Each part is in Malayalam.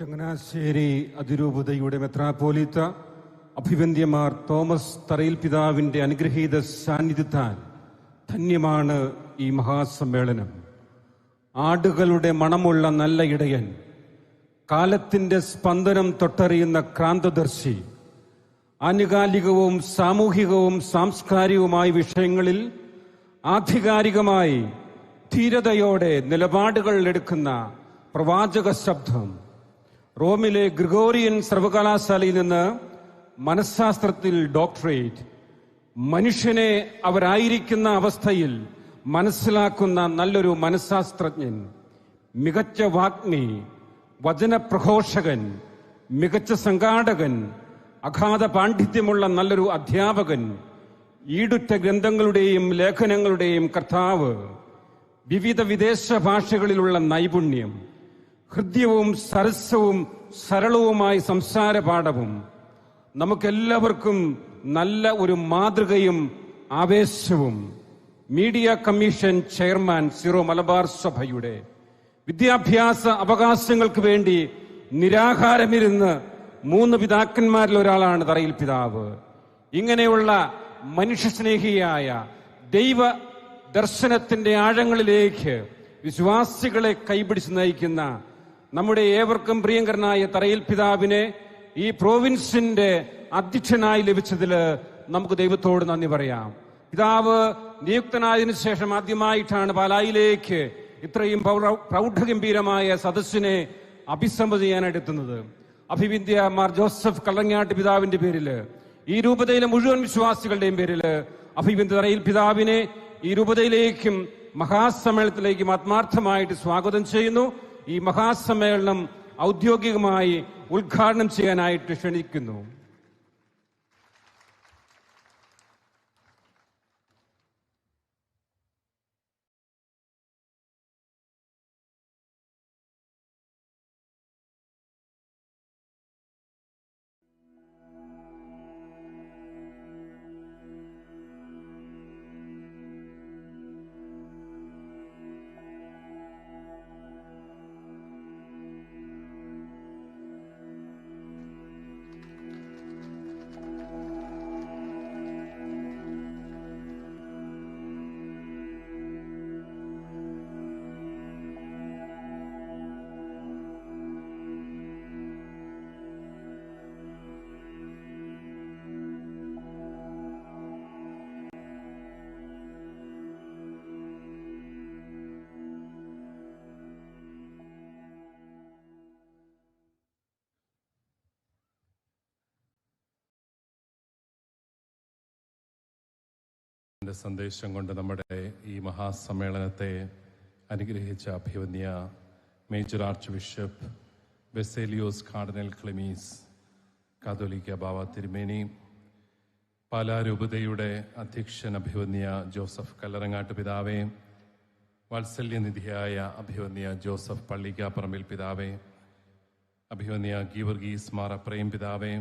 ചങ്ങനാശ്ശേരി അതിരൂപതയുടെ മെത്രാപ്പോലീത്ത അഭിവന്ദ്യമാർ തോമസ് തറയിൽ പിതാവിന്റെ അനുഗ്രഹീത സാന്നിധ്യത്താൽ ധന്യമാണ് ഈ മഹാസമ്മേളനം. ആടുകളുടെ മണമുള്ള നല്ല ഇടയൻ കാലത്തിന്റെ സ്പന്ദനം തൊട്ടറിയുന്ന ക്രാന്തദർശി ആനുകാലികവും സാമൂഹികവും സാംസ്കാരികവുമായ വിഷയങ്ങളിൽ ആധികാരികമായി ധീരതയോടെ നിലപാടുകൾ എടുക്കുന്ന പ്രവാചക ശബ്ദം. റോമിലെ ഗ്രിഗോറിയൻ സർവകലാശാലയിൽ നിന്ന് മനഃശാസ്ത്രത്തിൽ ഡോക്ടറേറ്റ്. മനുഷ്യനെ അവരായിരിക്കുന്ന അവസ്ഥയിൽ മനസ്സിലാക്കുന്ന നല്ലൊരു മനഃശാസ്ത്രജ്ഞൻ മികച്ച വാഗ്മി വചനപ്രഘോഷകൻ മികച്ച സംഘാടകൻ അഗാധ പാണ്ഡിത്യമുള്ള നല്ലൊരു അധ്യാപകൻ ഈടുറ്റ ഗ്രന്ഥങ്ങളുടെയും ലേഖനങ്ങളുടെയും കർത്താവ് വിവിധ വിദേശ ഭാഷകളിലുള്ള നൈപുണ്യം ഹൃദ്യവും സരസവും സരളവുമായ സംസാര പാഠവും നമുക്കെല്ലാവർക്കും നല്ല ഒരു മാതൃകയും ആവേശവും. Media commission chairman Syro Malabar സഭയുടെ വിദ്യാഭ്യാസ അവകാശങ്ങൾക്ക് വേണ്ടി നിരാഹാരമിരുന്ന് മൂന്ന് പിതാക്കന്മാരിൽ ഒരാളാണ് തറയിൽ പിതാവ്. ഇങ്ങനെയുള്ള മനുഷ്യസ്നേഹിയായ ദൈവ ദർശനത്തിന്റെ ആഴങ്ങളിലേക്ക് വിശ്വാസികളെ കൈപിടിച്ച് നയിക്കുന്ന നമ്മുടെ ഏവർക്കും പ്രിയങ്കരനായ തറയിൽ പിതാവിനെ ഈ പ്രോവിൻസിന്റെ അധ്യക്ഷനായി ലഭിച്ചതിൽ നമുക്ക് ദൈവത്തോട് നന്ദി പറയാം. പിതാവ് നിയുക്തനായതിനു ശേഷം ആദ്യമായിട്ടാണ് പാലായിലേക്ക് ഇത്രയും പൗര- പ്രൗഢഗംഭീരമായ സദസ്സിനെ അഭിസംബോധന ചെയ്യാനായിട്ട് എത്തുന്നത് അഭിവിദ്യ മാർ ജോസഫ് കള്ളങ്ങാട്ട് പിതാവിന്റെ പേരിൽ ഈ രൂപതയിലെ മുഴുവൻ വിശ്വാസികളുടെയും പേരിൽ അഭിവിന്ദ തറയിൽ പിതാവിനെ ഈ രൂപതയിലേക്കും മഹാസമ്മേളനത്തിലേക്കും ആത്മാർത്ഥമായിട്ട് സ്വാഗതം ചെയ്യുന്നു. ഈ മഹാസമ്മേളനം ഔദ്യോഗികമായി ഉദ്ഘാടനം ചെയ്യാനായിട്ട് ക്ഷണിക്കുന്നു. എന്റെ സന്ദേശം കൊണ്ട് നമ്മുടെ ഈ മഹാസമ്മേളനത്തെ അനുഗ്രഹിച്ച അഭിവന്യ major archbishop Baselios cardinal Cleemis catholicos Bava തിരുമേനി പാലാരൂപതയുടെ അധ്യക്ഷൻ അഭിവന്യ ജോസഫ് കല്ലറങ്ങാട്ട് പിതാവേ വാത്സല്യനിധിയായ അഭിവന്യ ജോസഫ് പള്ളിക്കാപ്പറമ്പിൽ പിതാവേ അഭിവന്യ ഗീവർഗീസ് മാറ പ്രേം പിതാവേ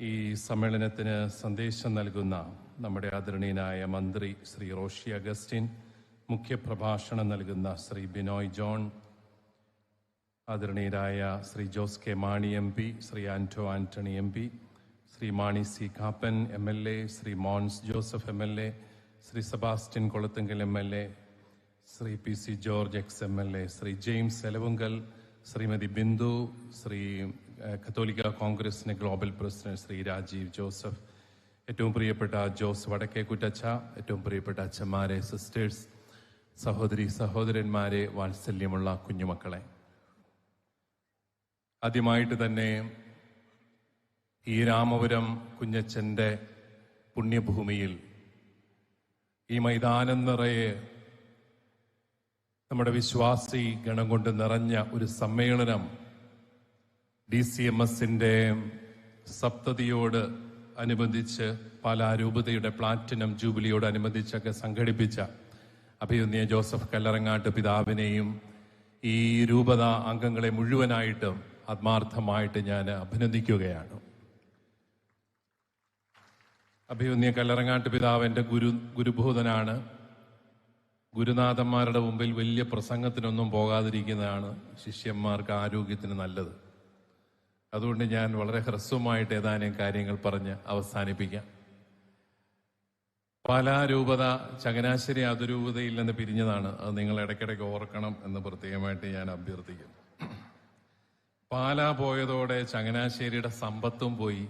ഈ സമ്മേളനത്തിന് സന്ദേശം നൽകുന്ന നമ്മുടെ ആദരണീയനായ മന്ത്രി ശ്രീ റോഷി അഗസ്റ്റിൻ മുഖ്യപ്രഭാഷണം നൽകുന്ന ശ്രീ ബിനോയ് ജോൺ ആദരണീയരായ Shri Jose K Mani M P Shri Anto Antony M P Shri Mani C Kappan M L A Shri Mons Joseph M L A Shri Sebastian Kulathunkal M L A Shri P C George ex M L A Shri James Elavunkal Shrimati Bindu Shri കത്തോലിക്ക കോൺഗ്രസിന്റെ global president Shri Rajeev Joseph ഏറ്റവും പ്രിയപ്പെട്ട ജോസ് വടക്കേ കുറ്റച്ച ഏറ്റവും പ്രിയപ്പെട്ട അച്ഛന്മാരെ സിസ്റ്റേഴ്സ് സഹോദരി സഹോദരന്മാരെ വാത്സല്യമുള്ള കുഞ്ഞുമക്കളെ. ആദ്യമായിട്ട് തന്നെ ഈ രാമപുരം കുഞ്ഞച്ചന്റെ പുണ്യഭൂമിയിൽ ഈ മൈതാനം നിറയെ നമ്മുടെ വിശ്വാസി ഗണം കൊണ്ട് നിറഞ്ഞ ഒരു സമ്മേളനം ഡി സി എം എസിന്റെ സപ്തതിയോട് അനുബന്ധിച്ച് പാലാ രൂപതയുടെ പ്ലാറ്റിനം ജൂബിലിയോട് അനുബന്ധിച്ചൊക്കെ സംഘടിപ്പിച്ച അഭിയുന്നിയ ജോസഫ് കല്ലറങ്ങാട്ട് പിതാവിനെയും ഈ രൂപത അംഗങ്ങളെ മുഴുവനായിട്ടും ആത്മാർത്ഥമായിട്ട് ഞാൻ അഭിനന്ദിക്കുകയാണ്. അഭിയുന്നിയ കല്ലറങ്ങാട്ട് പിതാവ് എന്റെ ഗുരു ഗുരുഭൂതനാണ് ഗുരുനാഥന്മാരുടെ മുമ്പിൽ വലിയ പ്രസംഗത്തിനൊന്നും പോകാതിരിക്കുന്നതാണ് ശിഷ്യന്മാർക്ക് ആരോഗ്യത്തിന് നല്ലത്. അതുകൊണ്ട് ഞാൻ വളരെ ഹ്രസ്വമായിട്ട് ഏതാനും കാര്യങ്ങൾ പറഞ്ഞ് അവസാനിപ്പിക്കാം. പാലാരൂപത ചങ്ങനാശ്ശേരി അതിരൂപതയിൽ നിന്ന് പിരിഞ്ഞതാണ്. അത് നിങ്ങൾ ഇടയ്ക്കിടയ്ക്ക് ഓർക്കണം എന്ന് പ്രത്യേകമായിട്ട് ഞാൻ അഭ്യർത്ഥിക്കുന്നു. പാലാ പോയതോടെ ചങ്ങനാശ്ശേരിയുടെ സമ്പത്തും പോയി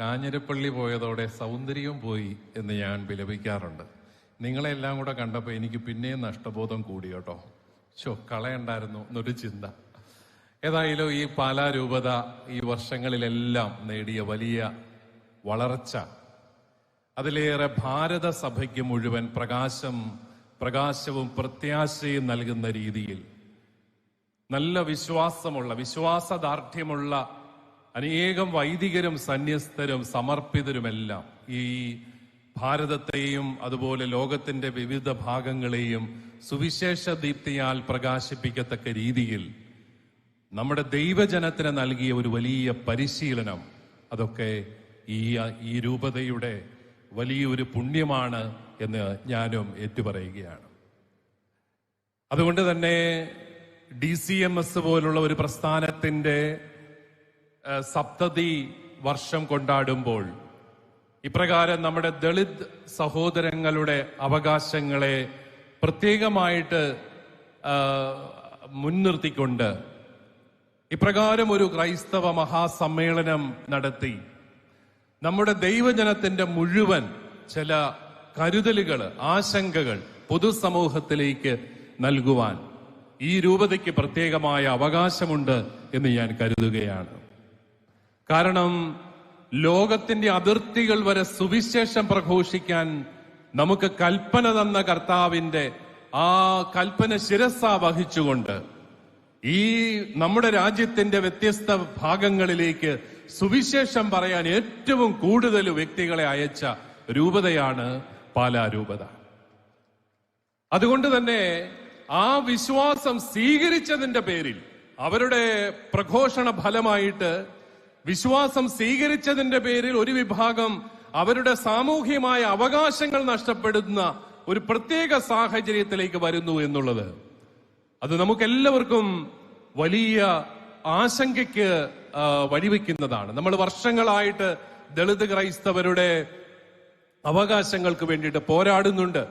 കാഞ്ഞിരപ്പള്ളി പോയതോടെ സൗന്ദര്യവും പോയി എന്ന് ഞാൻ വിലപിക്കാറുണ്ട്. നിങ്ങളെല്ലാം കൂടെ കണ്ടപ്പോൾ എനിക്ക് പിന്നെയും നഷ്ടബോധം കൂടി കേട്ടോ. ചോ കളയണ്ടായിരുന്നു എന്നൊരു ചിന്ത. ഏതായാലും ഈ പാലാ രൂപത ഈ വർഷങ്ങളിലെല്ലാം നേടിയ വലിയ വളർച്ച. അതിലേറെ ഭാരത സഭയ്ക്ക് മുഴുവൻ പ്രകാശം പ്രകാശവും പ്രത്യാശയും നൽകുന്ന രീതിയിൽ നല്ല വിശ്വാസമുള്ള വിശ്വാസദാർഢ്യമുള്ള അനേകം വൈദികരും സന്യസ്തരും സമർപ്പിതരുമെല്ലാം ഈ ഭാരതത്തെയും അതുപോലെ ലോകത്തിന്റെ വിവിധ ഭാഗങ്ങളെയും സുവിശേഷ ദീപ്തിയാൽ പ്രകാശിപ്പിക്കത്തക്ക രീതിയിൽ നമ്മുടെ ദൈവജനത്തിന് നൽകിയ ഒരു വലിയ പരിശീലനം. അതൊക്കെ ഈ ഈ രൂപതയുടെ വലിയൊരു പുണ്യമാണ് എന്ന് ഞാനും ഏറ്റുപറയുകയാണ്. അതുകൊണ്ട് തന്നെ ഡി സി എം എസ് പോലുള്ള ഒരു പ്രസ്ഥാനത്തിന്റെ സപ്തതി വർഷം കൊണ്ടാടുമ്പോൾ ഇപ്രകാരം നമ്മുടെ ദളിത് സഹോദരങ്ങളുടെ അവകാശങ്ങളെ പ്രത്യേകമായിട്ട് മുൻനിർത്തിക്കൊണ്ട് ഇപ്രകാരം ഒരു ക്രൈസ്തവ മഹാസമ്മേളനം നടത്തി. നമ്മുടെ ദൈവജനത്തിന്റെ മുഴുവൻ ചില കരുതലുകൾ ആശങ്കകൾ പൊതുസമൂഹത്തിലേക്ക് നൽകുവാൻ ഈ രൂപതയ്ക്ക് പ്രത്യേകമായ അവകാശമുണ്ട് എന്ന് ഞാൻ കരുതുകയാണ്. കാരണം ലോകത്തിന്റെ അതിർത്തികൾ വരെ സുവിശേഷം പ്രഘോഷിക്കാൻ നമുക്ക് കൽപ്പന തന്ന കർത്താവിന്റെ ആ കൽപ്പന ശിരസ വഹിച്ചുകൊണ്ട് ഈ നമ്മുടെ രാജ്യത്തിന്റെ വ്യത്യസ്ത ഭാഗങ്ങളിലേക്ക് സുവിശേഷം പറയാൻ ഏറ്റവും കൂടുതൽ വ്യക്തികളെ അയച്ച രൂപതയാണ് പാലാ രൂപത അതുകൊണ്ട് തന്നെ ആ വിശ്വാസം സ്വീകരിച്ചതിന്റെ പേരിൽ അവരുടെ പ്രഘോഷണ ഫലമായിട്ട് വിശ്വാസം സ്വീകരിച്ചതിന്റെ പേരിൽ ഒരു വിഭാഗം അവരുടെ സാമൂഹ്യമായ അവകാശങ്ങൾ നഷ്ടപ്പെടുന്ന ഒരു പ്രത്യേക സാഹചര്യത്തിലേക്ക് വരുന്നു എന്നുള്ളത് അത് നമുക്കെല്ലാവർക്കും വലിയ ആശങ്കയ്ക്ക് വഴിവെക്കുന്നതാണ്. നമ്മൾ വർഷങ്ങളായിട്ട് ദളിത് ക്രൈസ്തവരുടെ അവകാശങ്ങൾക്ക് വേണ്ടിയിട്ട് പോരാടുന്നുണ്ട്.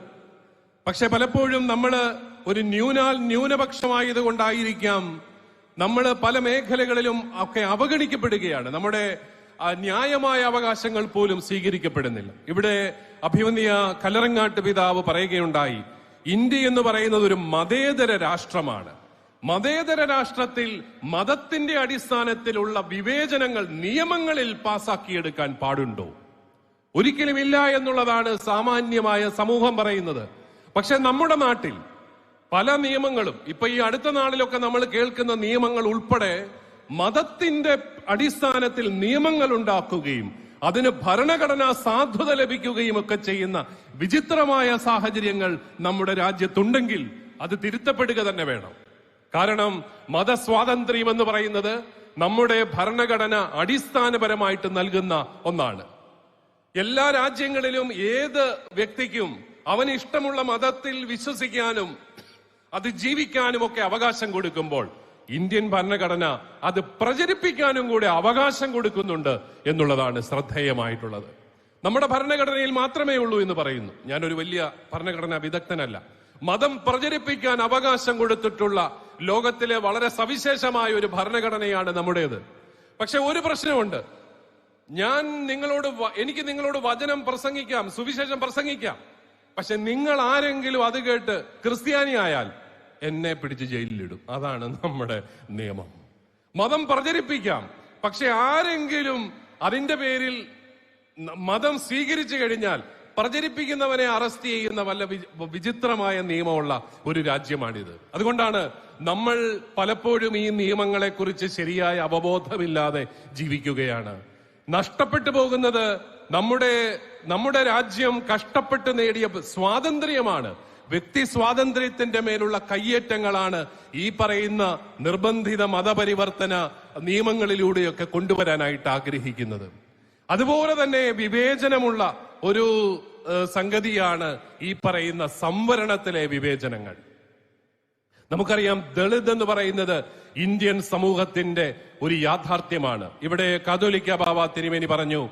പക്ഷെ പലപ്പോഴും നമ്മൾ ഒരു ന്യൂനാൽ ന്യൂനപക്ഷമായത് കൊണ്ടായിരിക്കാം നമ്മൾ പല മേഖലകളിലും ഒക്കെ അവഗണിക്കപ്പെടുകയാണ്. നമ്മുടെ ന്യായമായ അവകാശങ്ങൾ പോലും സ്വീകരിക്കപ്പെടുന്നില്ല. ഇവിടെ അഭിമന്യ കലറങ്ങാട്ട് പിതാവ് പറയുകയുണ്ടായി ഇന്ത്യ എന്ന് പറയുന്നത് ഒരു മതേതര രാഷ്ട്രമാണ്. മതേതര രാഷ്ട്രത്തിൽ മതത്തിന്റെ അടിസ്ഥാനത്തിലുള്ള വിവേചനങ്ങൾ നിയമങ്ങളിൽ പാസാക്കിയെടുക്കാൻ പാടുണ്ടോ? ഒരിക്കലും ഇല്ല എന്നുള്ളതാണ് സാമാന്യമായ സമൂഹം പറയുന്നത്. പക്ഷെ നമ്മുടെ നാട്ടിൽ പല നിയമങ്ങളും ഇപ്പൊ ഈ അടുത്ത നാളിലൊക്കെ നമ്മൾ കേൾക്കുന്ന നിയമങ്ങൾ ഉൾപ്പെടെ മതത്തിന്റെ അടിസ്ഥാനത്തിൽ നിയമങ്ങൾ ഉണ്ടാക്കുകയും അതിന് ഭരണഘടനാ സാധുത ലഭിക്കുകയും ഒക്കെ ചെയ്യുന്ന വിചിത്രമായ സാഹചര്യങ്ങൾ നമ്മുടെ രാജ്യത്തുണ്ടെങ്കിൽ അത് തിരുത്തപ്പെടുക തന്നെ വേണം. കാരണം മതസ്വാതന്ത്ര്യം എന്ന് പറയുന്നത് നമ്മുടെ ഭരണഘടന അടിസ്ഥാനപരമായിട്ട് നൽകുന്ന ഒന്നാണ്. എല്ലാ രാജ്യങ്ങളിലും ഏത് വ്യക്തിക്കും അവന് ഇഷ്ടമുള്ള മതത്തിൽ വിശ്വസിക്കാനും അത് ജീവിക്കാനും ഒക്കെ അവകാശം കൊടുക്കുമ്പോൾ ഇന്ത്യൻ ഭരണഘടന അത് പ്രചരിപ്പിക്കാനും കൂടി അവകാശം കൊടുക്കുന്നുണ്ട് എന്നുള്ളതാണ് ശ്രദ്ധേയമായിട്ടുള്ളത്. നമ്മുടെ ഭരണഘടനയിൽ മാത്രമേ ഉള്ളൂ എന്ന് പറയുന്നു. ഞാനൊരു വലിയ ഭരണഘടനാ വിദഗ്ധനല്ല. മതം പ്രചരിപ്പിക്കാൻ അവകാശം കൊടുത്തിട്ടുള്ള ലോകത്തിലെ വളരെ സവിശേഷമായ ഒരു ഭരണഘടനയാണ് നമ്മുടേത്. പക്ഷെ ഒരു പ്രശ്നമുണ്ട്. ഞാൻ നിങ്ങളോട് എനിക്ക് നിങ്ങളോട് വചനം പ്രസംഗിക്കാം സുവിശേഷം പ്രസംഗിക്കാം. പക്ഷെ നിങ്ങൾ ആരെങ്കിലും അത് കേട്ട് ക്രിസ്ത്യാനി ആയാൽ എന്നെ പിടിച്ച് ജയിലിലിടും. അതാണ് നമ്മുടെ നിയമം. മതം പ്രചരിപ്പിക്കാം. പക്ഷെ ആരെങ്കിലും അതിന്റെ പേരിൽ മതം സ്വീകരിച്ചു കഴിഞ്ഞാൽ പ്രചരിപ്പിക്കുന്നവനെ അറസ്റ്റ് ചെയ്യുന്ന വല്ല വിചിത്രമായ നിയമമുള്ള ഒരു രാജ്യമാണിത്. അതുകൊണ്ടാണ് നമ്മൾ പലപ്പോഴും ഈ നിയമങ്ങളെ കുറിച്ച് ശരിയായ അവബോധമില്ലാതെ ജീവിക്കുകയാണ്. നഷ്ടപ്പെട്ടു പോകുന്നത് നമ്മുടെ നമ്മുടെ രാജ്യം കഷ്ടപ്പെട്ട് നേടിയ സ്വാതന്ത്ര്യമാണ്. വ്യക്തി സ്വാതന്ത്ര്യത്തിന്റെ മേലുള്ള കയ്യേറ്റങ്ങളാണ് ഈ പറയുന്ന നിർബന്ധിത മതപരിവർത്തന നിയമങ്ങളിലൂടെയൊക്കെ കൊണ്ടുവരാനായിട്ട് ആഗ്രഹിക്കുന്നത്. അതുപോലെ തന്നെ വിവേചനമുള്ള ഒരു സംഗതിയാണ് ഈ പറയുന്ന സംവരണത്തിലെ വിവേചനങ്ങൾ. നമുക്കറിയാം ദളിത് എന്ന് പറയുന്നത് ഇന്ത്യൻ സമൂഹത്തിന്റെ ഒരു യാഥാർത്ഥ്യമാണ്. ഇവിടെ കാതോലിക്ക ബാബ തിരുമേനി പറഞ്ഞു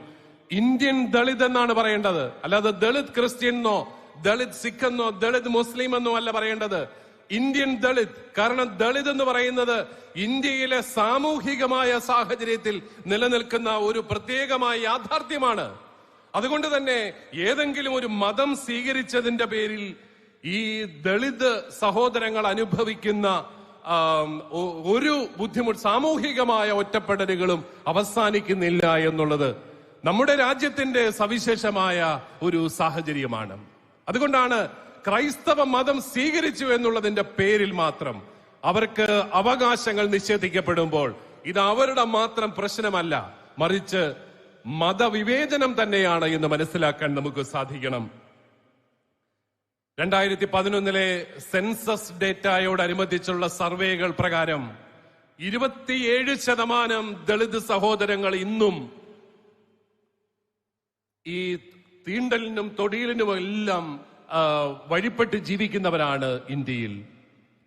ഇന്ത്യൻ ദളിത് എന്നാണ് പറയേണ്ടത്. അല്ലാതെ ദളിത് ക്രിസ്ത്യൻ എന്നോ ദളിത് സിഖ് എന്നോ ദളിത് മുസ്ലിം എന്നോ അല്ല പറയേണ്ടത്. ഇന്ത്യൻ ദളിത് കാരണം ദളിത് എന്ന് പറയുന്നത് ഇന്ത്യയിലെ സാമൂഹികമായ സാഹചര്യത്തിൽ നിലനിൽക്കുന്ന ഒരു പ്രത്യേകമായ യാഥാർത്ഥ്യമാണ്. അതുകൊണ്ട് തന്നെ ഏതെങ്കിലും ഒരു മതം സ്വീകരിച്ചതിന്റെ പേരിൽ ഈ ദളിത് സഹോദരങ്ങൾ അനുഭവിക്കുന്ന ഒരു ബുദ്ധിമുട്ട് സാമൂഹികമായ ഒറ്റപ്പെടലുകളും അവസാനിക്കുന്നില്ല എന്നുള്ളത് നമ്മുടെ രാജ്യത്തിന്റെ സവിശേഷമായ ഒരു സാഹചര്യമാണ്. അതുകൊണ്ടാണ് ക്രൈസ്തവ മതം സ്വീകരിച്ചു എന്നുള്ളതിന്റെ പേരിൽ മാത്രം അവർക്ക് അവകാശങ്ങൾ നിഷേധിക്കപ്പെടുമ്പോൾ ഇത് അവരുടെ മാത്രം പ്രശ്നമല്ല. മറിച്ച് മതവിവേചനം തന്നെയാണ് എന്ന് മനസ്സിലാക്കാൻ നമുക്ക് സാധിക്കണം. രണ്ടായിരത്തി പതിനൊന്നിലെ സെൻസസ് ഡേറ്റയോടനുബന്ധിച്ചുള്ള സർവേകൾ പ്രകാരം ഇരുപത്തിയേഴ് ശതമാനം ദളിത് സഹോദരങ്ങൾ ഇന്നും ഈ തീണ്ടലിനും തൊടിയിലിനും എല്ലാം വഴിപ്പെട്ട് ജീവിക്കുന്നവരാണ് ഇന്ത്യയിൽ.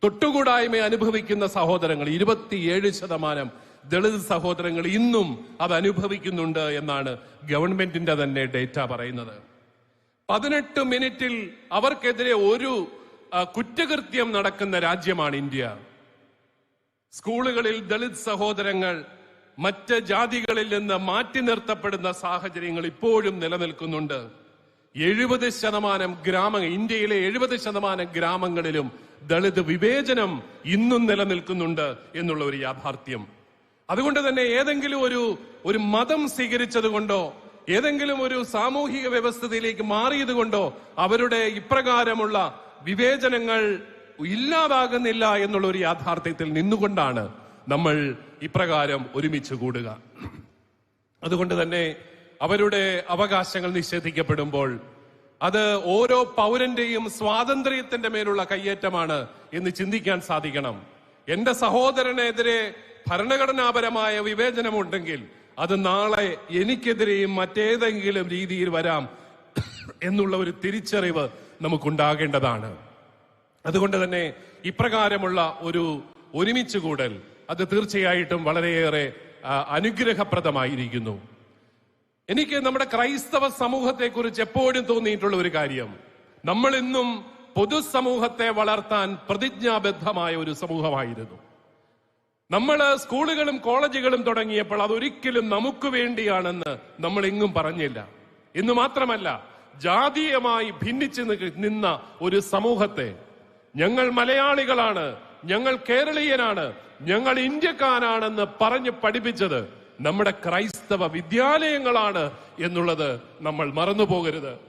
തൊട്ടുകൂടായ്മ അനുഭവിക്കുന്ന സഹോദരങ്ങൾ ഇരുപത്തിയേഴ് ശതമാനം ദളിത് സഹോദരങ്ങൾ ഇന്നും അത് അനുഭവിക്കുന്നുണ്ട് എന്നാണ് ഗവൺമെന്റിന്റെ തന്നെ ഡേറ്റ പറയുന്നത്. പതിനെട്ട് മിനിറ്റിൽ അവർക്കെതിരെ ഒരു കുറ്റകൃത്യം നടക്കുന്ന രാജ്യമാണ് ഇന്ത്യ. സ്കൂളുകളിൽ ദളിത് സഹോദരങ്ങൾ മറ്റ് ജാതികളിൽ നിന്ന് മാറ്റി നിർത്തപ്പെടുന്ന സാഹചര്യങ്ങൾ ഇപ്പോഴും നിലനിൽക്കുന്നുണ്ട്. എഴുപത് ശതമാനം ഗ്രാമ ഇന്ത്യയിലെ എഴുപത് ശതമാനം ഗ്രാമങ്ങളിലും ദളിത് വിവേചനം ഇന്നും നിലനിൽക്കുന്നുണ്ട് എന്നുള്ള ഒരു യാഥാർത്ഥ്യം. അതുകൊണ്ട് തന്നെ ഏതെങ്കിലും ഒരു ഒരു മതം സ്വീകരിച്ചത് ഏതെങ്കിലും ഒരു സാമൂഹിക വ്യവസ്ഥയിലേക്ക് മാറിയത് കൊണ്ടോ അവരുടെ ഇപ്രകാരമുള്ള വിവേചനങ്ങൾ ഇല്ലാതാകുന്നില്ല എന്നുള്ള ഒരു യാഥാർത്ഥ്യത്തിൽ നിന്നുകൊണ്ടാണ് നമ്മൾ ഇപ്രകാരം ഒരുമിച്ച് കൂടുക. അതുകൊണ്ട് തന്നെ അവരുടെ അവകാശങ്ങൾ നിഷേധിക്കപ്പെടുമ്പോൾ അത് ഓരോ പൗരന്റെയും സ്വാതന്ത്ര്യത്തിന്റെ മേലുള്ള കയ്യേറ്റമാണ് എന്ന് ചിന്തിക്കാൻ സാധിക്കണം. എന്റെ സഹോദരനെതിരെ ഭരണഘടനാപരമായ വിവേചനമുണ്ടെങ്കിൽ അത് നാളെ എനിക്കെതിരെയും മറ്റേതെങ്കിലും രീതിയിൽ വരാം എന്നുള്ള ഒരു തിരിച്ചറിവ് നമുക്കുണ്ടാകേണ്ടതാണ്. അതുകൊണ്ട് തന്നെ ഇപ്രകാരമുള്ള ഒരു ഒരുമിച്ച് കൂടൽ അത് തീർച്ചയായിട്ടും വളരെയേറെ അനുഗ്രഹപ്രദമായിരിക്കുന്നു. എനിക്ക് നമ്മുടെ ക്രൈസ്തവ സമൂഹത്തെക്കുറിച്ച് എപ്പോഴും തോന്നിയിട്ടുള്ള ഒരു കാര്യം. നമ്മൾ ഇന്നും പൊതുസമൂഹത്തെ വളർത്താൻ പ്രതിജ്ഞാബദ്ധമായ ഒരു സമൂഹമായിരുന്നു. നമ്മൾ സ്കൂളുകളും കോളേജുകളും തുടങ്ങിയപ്പോൾ അതൊരിക്കലും നമുക്ക് വേണ്ടിയാണെന്ന് നമ്മൾ എങ്ങും പറഞ്ഞില്ല. എന്ന് മാത്രമല്ല ജാതീയമായി ഭിന്നിച്ച് നിന്ന ഒരു സമൂഹത്തെ ഞങ്ങൾ മലയാളികളാണ് ഞങ്ങൾ കേരളീയനാണ് ഞങ്ങൾ ഇന്ത്യക്കാരാണെന്ന് പറഞ്ഞ് പഠിപ്പിച്ചത് നമ്മുടെ ക്രൈസ്തവ വിദ്യാലയങ്ങളാണ് എന്നുള്ളത് നമ്മൾ മറന്നുപോകരുത്.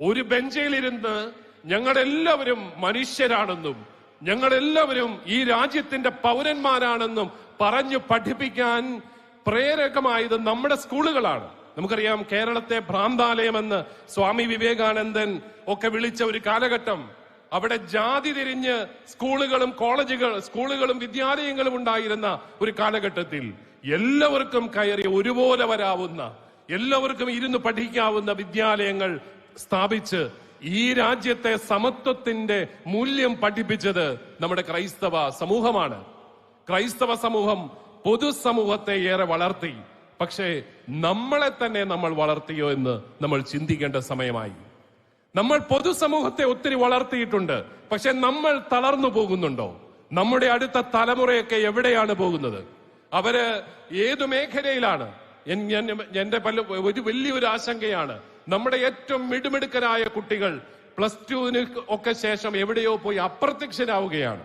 ഒരു ബെഞ്ചിലിരുന്ന് ഞങ്ങളെല്ലാവരും മനുഷ്യരാണെന്നും ഞങ്ങളെല്ലാവരും ഈ രാജ്യത്തിന്റെ പൗരന്മാരാണെന്നും പറഞ്ഞു പഠിപ്പിക്കാൻ പ്രേരകമായത് നമ്മുടെ സ്കൂളുകളാണ്. നമുക്കറിയാം കേരളത്തെ ഭ്രാന്താലയമെന്ന് സ്വാമി വിവേകാനന്ദൻ ഒക്കെ വിളിച്ച ഒരു കാലഘട്ടം. അവിടെ ജാതി തിരിഞ്ഞ് സ്കൂളുകളും കോളേജുകൾ സ്കൂളുകളും വിദ്യാലയങ്ങളും ഉണ്ടായിരുന്ന ഒരു കാലഘട്ടത്തിൽ എല്ലാവർക്കും കയറി ഒരുപോലെ വരാവുന്ന എല്ലാവർക്കും ഇരുന്ന് പഠിക്കാവുന്ന വിദ്യാലയങ്ങൾ സ്ഥാപിച്ച് ഈ രാജ്യത്തെ സമത്വത്തിന്റെ മൂല്യം പഠിപ്പിച്ചത് നമ്മുടെ ക്രൈസ്തവ സമൂഹമാണ്. ക്രൈസ്തവ സമൂഹം പൊതുസമൂഹത്തെ ഏറെ വളർത്തി. പക്ഷേ നമ്മളെ തന്നെ നമ്മൾ വളർത്തിയോ എന്ന് നമ്മൾ ചിന്തിക്കേണ്ട സമയമായി. നമ്മൾ പൊതുസമൂഹത്തെ ഒത്തിരി വളർത്തിയിട്ടുണ്ട്. പക്ഷെ നമ്മൾ തളർന്നു പോകുന്നുണ്ടോ? നമ്മുടെ അടുത്ത തലമുറയൊക്കെ എവിടെയാണ് പോകുന്നത്? അവർ ഏതു മേഖലയിലാണ്? എന്റെ പല ഒരു വലിയൊരു ആശങ്കയാണ്. നമ്മുടെ ഏറ്റവും മിടുമിടുക്കനായ കുട്ടികൾ പ്ലസ് ടുവിന് ഒക്കെ ശേഷം എവിടെയോ പോയി അപ്രത്യക്ഷരാവുകയാണ്.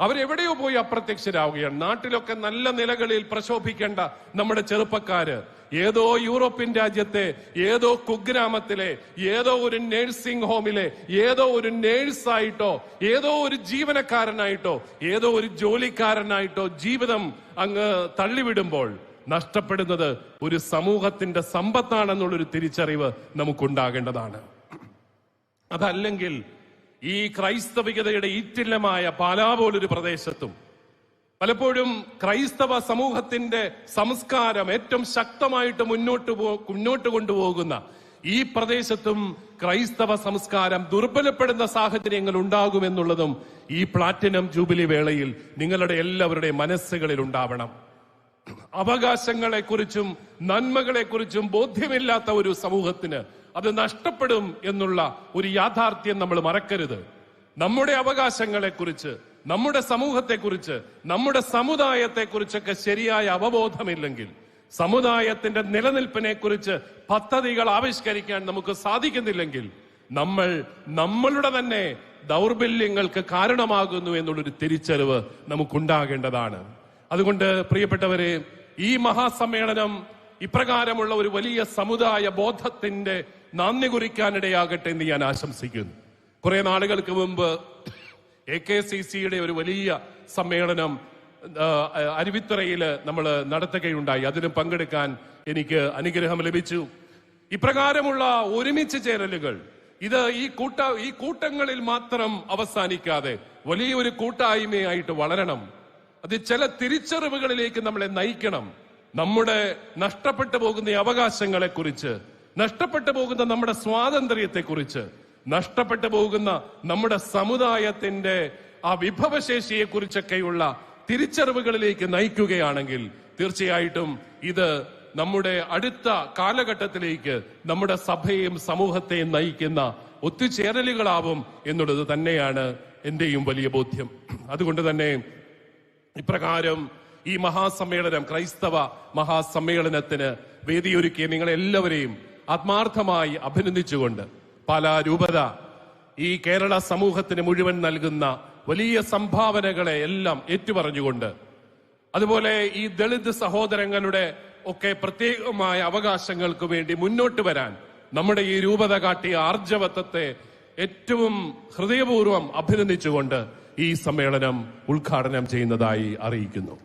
അവരെവിടെയോ പോയി അപ്രത്യക്ഷരാവുകയാണ്. നാട്ടിലൊക്കെ നല്ല നിലകളിൽ പ്രശോഭിക്കേണ്ട നമ്മുടെ ചെറുപ്പക്കാര് ഏതോ യൂറോപ്യൻ രാജ്യത്തെ ഏതോ കുഗ്രാമത്തിലെ ഏതോ ഒരു നേഴ്സിംഗ് ഹോമിലെ ഏതോ ഒരു നേഴ്സായിട്ടോ ഏതോ ഒരു ജീവനക്കാരനായിട്ടോ ഏതോ ഒരു ജോലിക്കാരനായിട്ടോ ജീവിതം അങ്ങ് തള്ളിവിടുമ്പോൾ നഷ്ടപ്പെടുന്നത് ഒരു സമൂഹത്തിന്റെ സമ്പത്താണെന്നുള്ളൊരു തിരിച്ചറിവ് നമുക്കുണ്ടാകേണ്ടതാണ്. അതല്ലെങ്കിൽ ഈ ക്രൈസ്തവികതയുടെ ഈറ്റില്ലമായ പാലാ പോലൊരു പ്രദേശത്തും പലപ്പോഴും ക്രൈസ്തവ സമൂഹത്തിന്റെ സംസ്കാരം ഏറ്റവും ശക്തമായിട്ട് മുന്നോട്ട് മുന്നോട്ട് കൊണ്ടുപോകുന്ന ഈ പ്രദേശത്തും ക്രൈസ്തവ സംസ്കാരം ദുർബലപ്പെടുന്ന സാഹചര്യങ്ങൾ ഉണ്ടാകുമെന്നുള്ളതും ഈ പ്ലാറ്റിനം ജൂബിലി വേളയിൽ നിങ്ങളുടെ എല്ലാവരുടെയും മനസ്സുകളിൽ ഉണ്ടാവണം. അവകാശങ്ങളെക്കുറിച്ചും നന്മകളെക്കുറിച്ചും ബോധ്യമില്ലാത്ത ഒരു സമൂഹത്തിന് അത് നഷ്ടപ്പെടും എന്നുള്ള ഒരു യാഥാർത്ഥ്യം നമ്മൾ മറക്കരുത്. നമ്മുടെ അവകാശങ്ങളെക്കുറിച്ച് നമ്മുടെ സമൂഹത്തെക്കുറിച്ച് നമ്മുടെ സമുദായത്തെക്കുറിച്ചൊക്കെ ശരിയായ അവബോധമില്ലെങ്കിൽ സമുദായത്തിന്റെ നിലനിൽപ്പിനെ കുറിച്ച് പദ്ധതികൾ ആവിഷ്കരിക്കാൻ നമുക്ക് സാധിക്കുന്നില്ലെങ്കിൽ നമ്മൾ നമ്മളുടെ തന്നെ ദൗർബല്യങ്ങൾക്ക് കാരണമാകുന്നു എന്നുള്ളൊരു തിരിച്ചറിവ് നമുക്കുണ്ടാകേണ്ടതാണ്. അതുകൊണ്ട് പ്രിയപ്പെട്ടവരെ ഈ മഹാസമ്മേളനം ഇപ്രകാരമുള്ള ഒരു വലിയ സമുദായ ബോധത്തിന്റെ നാന്ദി കുറിക്കാനിടയാകട്ടെ എന്ന് ഞാൻ ആശംസിക്കുന്നു. കുറെ നാളുകൾക്ക് മുമ്പ് എ കെ സി സിയുടെ ഒരു വലിയ സമ്മേളനം അരുവിത്തറയിൽ നമ്മൾ നടത്തുകയുണ്ടായി. അതിന് പങ്കെടുക്കാൻ എനിക്ക് അനുഗ്രഹം ലഭിച്ചു. ഇപ്രകാരമുള്ള ഒരുമിച്ച് ചേരലുകൾ ഇത് ഈ കൂട്ട ഈ കൂട്ടങ്ങളിൽ മാത്രം അവസാനിക്കാതെ വലിയൊരു കൂട്ടായ്മയായിട്ട് വളരണം. അത് ചില തിരിച്ചറിവുകളിലേക്ക് നമ്മളെ നയിക്കണം. നമ്മുടെ നഷ്ടപ്പെട്ടു പോകുന്ന അവകാശങ്ങളെ കുറിച്ച് നഷ്ടപ്പെട്ടു പോകുന്ന നമ്മുടെ സ്വാതന്ത്ര്യത്തെ കുറിച്ച് നഷ്ടപ്പെട്ടു പോകുന്ന നമ്മുടെ സമുദായത്തിന്റെ ആ വിഭവശേഷിയെ കുറിച്ചൊക്കെയുള്ള തിരിച്ചറിവുകളിലേക്ക് നയിക്കുകയാണെങ്കിൽ തീർച്ചയായിട്ടും ഇത് നമ്മുടെ അടുത്ത കാലഘട്ടത്തിലേക്ക് നമ്മുടെ സഭയെയും സമൂഹത്തെയും നയിക്കുന്ന ഒത്തുചേരലുകളാവും എന്നുള്ളത് തന്നെയാണ് എന്റെയും വലിയ ബോധ്യം. അതുകൊണ്ട് തന്നെ ഇപ്രകാരം ഈ മഹാസമ്മേളനം ക്രൈസ്തവ മഹാസമ്മേളനത്തിന് വേദിയൊരുക്കിയ നിങ്ങളെല്ലാവരെയും ആത്മാർത്ഥമായി അഭിനന്ദിച്ചുകൊണ്ട് പല രൂപത ഈ കേരള സമൂഹത്തിന് മുഴുവൻ നൽകുന്ന വലിയ സംഭാവനകളെ എല്ലാം ഏറ്റുപറഞ്ഞുകൊണ്ട് അതുപോലെ ഈ ദളിത് സഹോദരങ്ങളുടെ ഒക്കെ പ്രത്യേകമായ അവകാശങ്ങൾക്ക് വേണ്ടി മുന്നോട്ട് വരാൻ നമ്മുടെ ഈ രൂപത കാട്ടിയ ആർജവത്വത്തെ ഏറ്റവും ഹൃദയപൂർവം അഭിനന്ദിച്ചുകൊണ്ട് ഈ സമ്മേളനം ഉദ്ഘാടനം ചെയ്യുന്നതായി അറിയിക്കുന്നു.